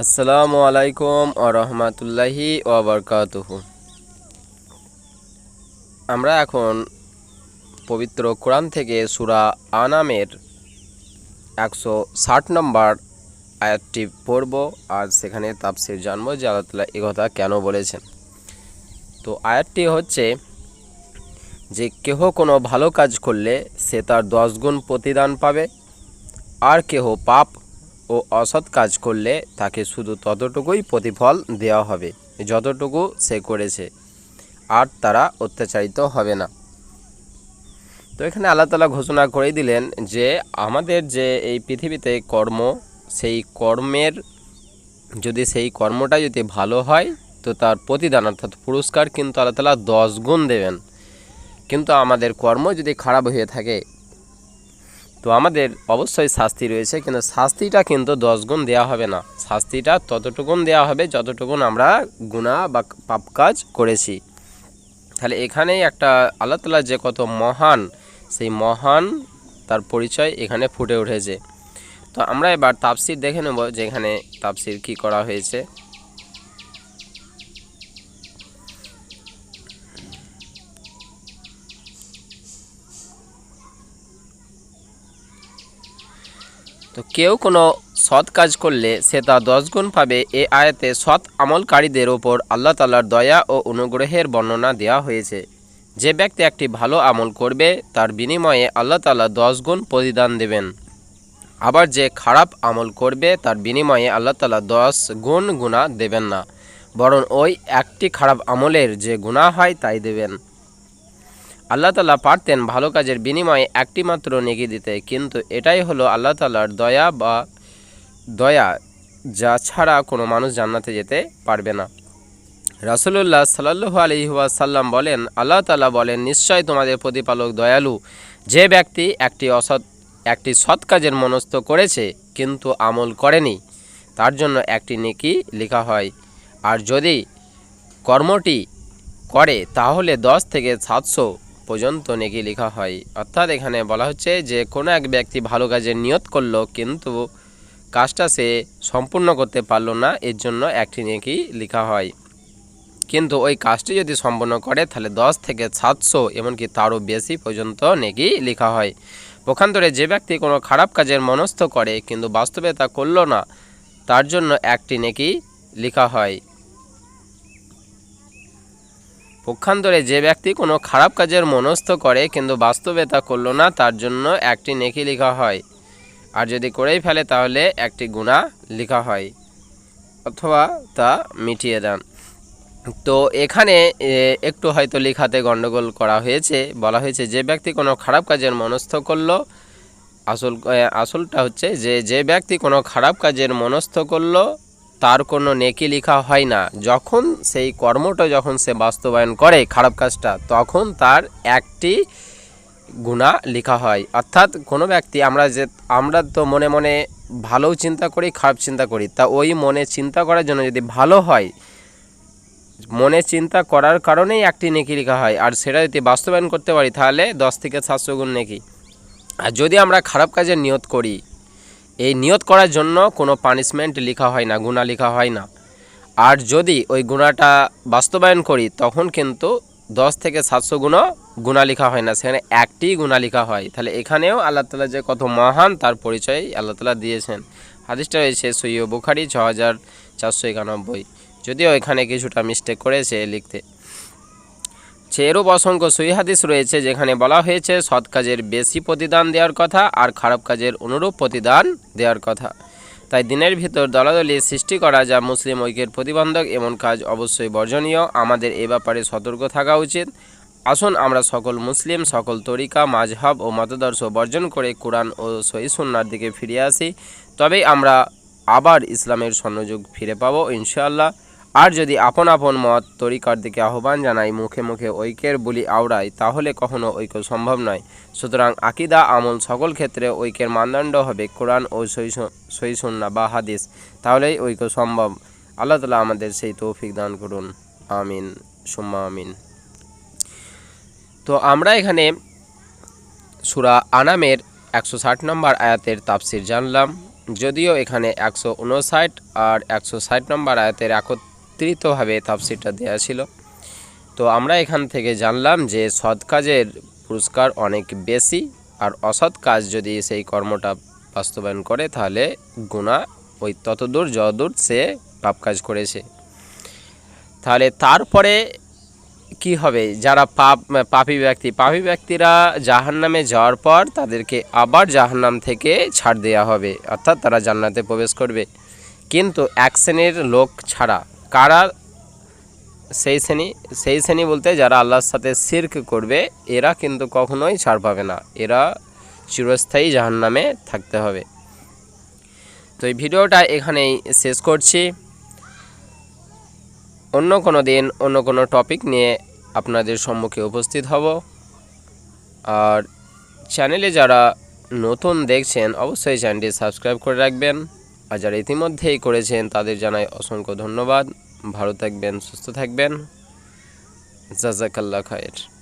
আসসালামু আলাইকুম ও রহমতুল্লাহি আমরা এখন পবিত্র কোরআন থেকে সুরা আনামের একশো ষাট নম্বর আয়াতটি পড়ব আর সেখানে তাপসির জানব যে আল্লাহ এ কথা কেন বলেছেন। তো আয়াতটি হচ্ছে যে কেহ কোনো ভালো কাজ করলে সে তার দশ গুণ প্রতিদান পাবে, আর কেহ পাপ ও অসৎ কাজ করলে তাকে শুধু ততটুকুই প্রতিফল দেওয়া হবে, যতটুকু সে করেছে। আর তারা অত্যাচারিত হবে না। তো এখানে আল্লাহ তালা ঘোষণা করে দিলেন যে, আমাদের যে এই পৃথিবীতে কর্ম, সেই কর্মের, যদি সেই কর্মটা যদি ভালো হয়, তো তার প্রতিদান অর্থাৎ পুরস্কার কিন্তু আল্লাহ তালা দশ গুণ দেবেন। কিন্তু আমাদের কর্ম যদি খারাপ হয়ে থাকে তো আমাদের অবশ্যই শাস্তি রয়েছে, কিন্তু শাস্তিটা কিন্তু দশ গুণ দেওয়া হবে না। শাস্তিটা ততটুকুন দেওয়া হবে যতটুকুন আমরা গুণা বা পাপ কাজ করেছি। তাহলে এখানেই একটা আল্লাহ তালা যে কত মহান, সেই মহান তার পরিচয় এখানে ফুটে উঠেছে। তো আমরা এবার তাপসির দেখে নেব যে এখানে তাপসির কী করা হয়েছে। তো কেউ কোনো সৎ কাজ করলে সে তা দশ গুণ পাবে। এ আয়াতে সৎ আমলকারীদের ওপর আল্লাহ তালার দয়া ও অনুগ্রহের বর্ণনা দেওয়া হয়েছে। যে ব্যক্তি একটি ভালো আমল করবে, তার বিনিময়ে আল্লাহ তালা দশ গুণ প্রতিদান দেবেন। আবার যে খারাপ আমল করবে, তার বিনিময়ে আল্লাহ তালা দশ গুণ গুণা দেবেন না। বরং ওই একটি খারাপ আমলের যে গুণা হয়, তাই দেবেন। আল্লাহ তালা পারতেন ভালো কাজের বিনিময়ে একটি মাত্র নেকি দিতে। কিন্তু এটাই হলো আল্লাহ তালার দয়া বা দয়া, যা ছাড়া কোনো মানুষ জান্নাতে যেতে পারবে না। রাসুলুল্লাহ সাল্লু আলহিহাসাল্লাম বলেন, আল্লাহ তালা বলেন নিশ্চয় তোমাদের প্রতিপালক দয়ালু। যে ব্যক্তি একটি অসৎ, একটি সৎ কাজের মনস্থ করেছে, কিন্তু আমল করেনি, তার জন্য একটি নেকি লেখা হয়। আর যদি কর্মটি করে, তাহলে দশ থেকে সাতশো পর্যন্ত নেকি লেখা হয়। অর্থাৎ এখানে বলা হচ্ছে যে, কোনো এক ব্যক্তি ভালো কাজের নিয়ত করল, কিন্তু কাজটা সে সম্পূর্ণ করতে পারল না, এর জন্য একটি নেকি লেখা হয়। কিন্তু ওই কাজটি যদি সম্পন্ন করে, তাহলে দশ থেকে সাতশো, এমনকি তারও বেশি পর্যন্ত নেকি লেখা হয়। পক্ষান্তরে যে ব্যক্তি কোনো খারাপ কাজের মনস্থ করে, কিন্তু বাস্তবে তা করল না, তার জন্য একটি নেকি লেখা হয়। পক্ষান্তরে যে ব্যক্তি কোনো খারাপ কাজের মনস্থ করে কিন্তু বাস্তবে তা করল না, তার জন্য একটি নেকি লেখা হয়। আর যদি করেই ফেলে, তাহলে একটি গুণা লেখা হয়, অথবা তা মিটিয়ে দেন। তো এখানে একটু হয়তো লেখাতে গণ্ডগোল করা হয়েছে, বলা হয়েছে যে ব্যক্তি কোনো খারাপ কাজের মনস্থ করল, আসল আসলটা হচ্ছে যে যে ব্যক্তি কোনো খারাপ কাজের মনস্থ করল তার কোনো নেকি লেখা হয় না। যখন সেই কর্মটা যখন সে বাস্তবায়ন করে খারাপ কাজটা, তখন তার একটি গুণা লেখা হয়। অর্থাৎ কোনো ব্যক্তি, আমরা যে, আমরা তো মনে মনে ভালোও চিন্তা করি, খারাপ চিন্তা করি। তা ওই মনে চিন্তা করার জন্য যদি ভালো হয়, মনে চিন্তা করার কারণেই একটি নেকি লেখা হয়। আর সেটা যদি বাস্তবায়ন করতে পারি, তাহলে দশ থেকে সাতশো গুণ নেকি। আর যদি আমরা খারাপ কাজের নিয়ত করি এই নিয়ত করার জন্য কোনো পানিশমেন্ট লেখা হয় না গুণা লেখা হয় না। আর যদি ওই গুণাটা বাস্তবায়ন করি, তখন কিন্তু দশ থেকে সাতশো গুণও গুণা লেখা হয় না। সেখানে একটি গুণা লেখা হয়। তাহলে এখানেও আল্লাহ তালা যে কত মহান, তার পরিচয় আল্লাহ তালা দিয়েছেন। হাদিসটা রয়েছে সৈয় বুখারি, ছ হাজার চারশো একানব্বই। যদিও এখানে কিছুটা মিস্টেক করেছে লিখতে। সে এরূপ অসংখ্য সই হাদিস রয়েছে যেখানে বলা হয়েছে, সৎ কাজের বেশি প্রতিদান দেওয়ার কথা আর খারাপ কাজের অনুরূপ প্রতিদান দেওয়ার কথা। তাই দিনের ভিতর দলাদলি সৃষ্টি করা যা মুসলিম ঐক্যের প্রতিবন্ধক এমন কাজ অবশ্যই বর্জনীয়। আমাদের এ ব্যাপারে সতর্ক থাকা উচিত। আসুন আমরা সকল মুসলিম, সকল তরিকা মাঝহাব ও মতদর্শ বর্জন করে কোরআন ও সহিসুন্নার দিকে ফিরে আসি। তবেই আমরা আবার ইসলামের স্বর্ণযুগ ফিরে পাবো ইনশাআল্লাহ। আর যদি আপন আপন মত তরিকার দিকে আহ্বান জানাই, মুখে মুখে ঐক্যের বলি আওড়াই, তাহলে কখনো ঐক্য সম্ভব নয়। সুতরাং আকিদা, আমল সকল ক্ষেত্রে ঐক্যের মানদণ্ড হবে কোরআন ও সহিসন্না বা হাদিস। তাহলেই ঐক্য সম্ভব। আল্লাহ তালা আমাদের সেই তৌফিক দান করুন। আমিন। সুম্মা আমিন। তো আমরা এখানে সুরা আনামের একশো ষাট নম্বর আয়াতের তাফসির জানলাম। যদিও এখানে একশো উনষাট আর একশো ষাট নম্বর আয়াতের একত্রিতভাবে তাফসিরটা দেওয়া ছিল। তো আমরা এখান থেকে জানলাম যে সৎ কাজের পুরস্কার অনেক বেশি, আর অসৎ কাজ যদি সেই কর্মটা বাস্তবায়ন করে, তাহলে গুণা ওই ততদূর যতদূর সে পাপ কাজ করেছে। তাহলে তারপরে কি হবে? যারা পাপ, পাপী ব্যক্তি, পাপী ব্যক্তিরা জাহান্নামে যাওয়ার পর তাদেরকে আবার জাহান্নাম থেকে ছাড় দেওয়া হবে, অর্থাৎ তারা জান্নাতে প্রবেশ করবে। কিন্তু এক শ্রেণির লোক ছাড়া কারা সেই শ্রেণি সেই শ্রেণি বলতে যারা আল্লাহর সাথে সির্ক করবে, এরা কিন্তু কখনোই ছাড় পাবে না। এরা চিরস্থায়ী জাহান্নামে থাকতে হবে। তো এই ভিডিওটা এখানেই শেষ করছি। অন্য কোনো দিন অন্য কোনো টপিক নিয়ে আপনাদের সম্মুখে উপস্থিত হব। আর চ্যানেলে যারা নতুন দেখছেন, অবশ্যই চ্যানেলটি সাবস্ক্রাইব করে রাখবেন। আর যারা ইতিমধ্যেই করেছেন তাদের জানাই অসংখ্য ধন্যবাদ। ভালো থাকবেন সুস্থ থাকবেন। জাজাকাল্লা খায়ের।